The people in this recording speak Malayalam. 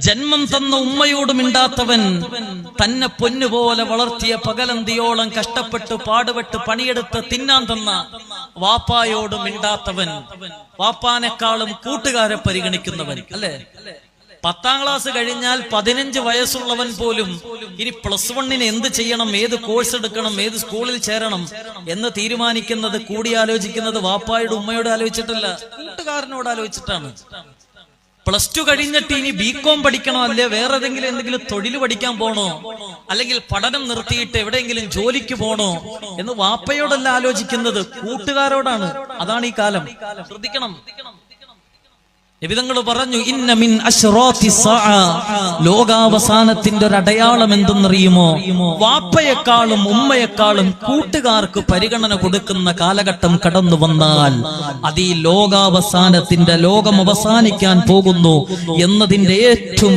ജന്മം തന്ന ഉമ്മയോട് മിണ്ടാത്തവൻ തന്നെ പൊന്നുപോലെ വളർത്തിയ പകലന്തിയോളം കഷ്ടപ്പെട്ട് പാടുപെട്ട് പണിയെടുത്ത് തിന്നാൻ തന്ന വാപ്പായോട് മിണ്ടാത്തവൻ വാപ്പാനേക്കാളും കൂട്ടുകാരെ പരിഗണിക്കുന്നവൻ അല്ലെ? പത്താം ക്ലാസ് കഴിഞ്ഞാൽ പതിനഞ്ച് വയസ്സുള്ളവൻ പോലും ഇനി പ്ലസ് വണ്ണിന് എന്ത് ചെയ്യണം ഏത് കോഴ്സ് എടുക്കണം ഏത് സ്കൂളിൽ ചേരണം എന്ന് തീരുമാനിക്കുന്നത് കൂടിയാലോചിക്കുന്നത് വാപ്പായുടെ ഉമ്മയോട് ആലോചിച്ചിട്ടല്ല കൂട്ടുകാരനോട് ആലോചിച്ചിട്ടാണ്. പ്ലസ് ടു കഴിഞ്ഞിട്ട് ഇനി ബി കോം പഠിക്കണോ? അല്ലെ? വേറെ ഏതെങ്കിലും എന്തെങ്കിലും തൊഴിൽ പഠിക്കാൻ പോണോ? അല്ലെങ്കിൽ പഠനം നിർത്തിയിട്ട് എവിടെയെങ്കിലും ജോലിക്ക് പോണോ? എന്ന് വാപ്പയോടല്ല ആലോചിക്കുന്നത്. കൂട്ടുകാരോടാണ്. അതാണ് ഈ കാലം. ശ്രദ്ധിക്കണം. നിബിതങ്ങൾ പറഞ്ഞു ഇന്ന മിൻ അശ്റാത്തി സാഅ. ലോകാവസാനത്തിന്റെ ഒരു അടയാളം എന്തെന്നറിയുമോ വാപ്പയെക്കാളും ഉമ്മയെക്കാളും കൂട്ടുകാർക്ക് പരിഗണന കൊടുക്കുന്ന കാലഘട്ടം കടന്നു വന്നാൽ അത് ഈ ലോകാവസാനത്തിന്റെ ലോകം അവസാനിക്കാൻ പോകുന്നു എന്നതിന്റെ ഏറ്റവും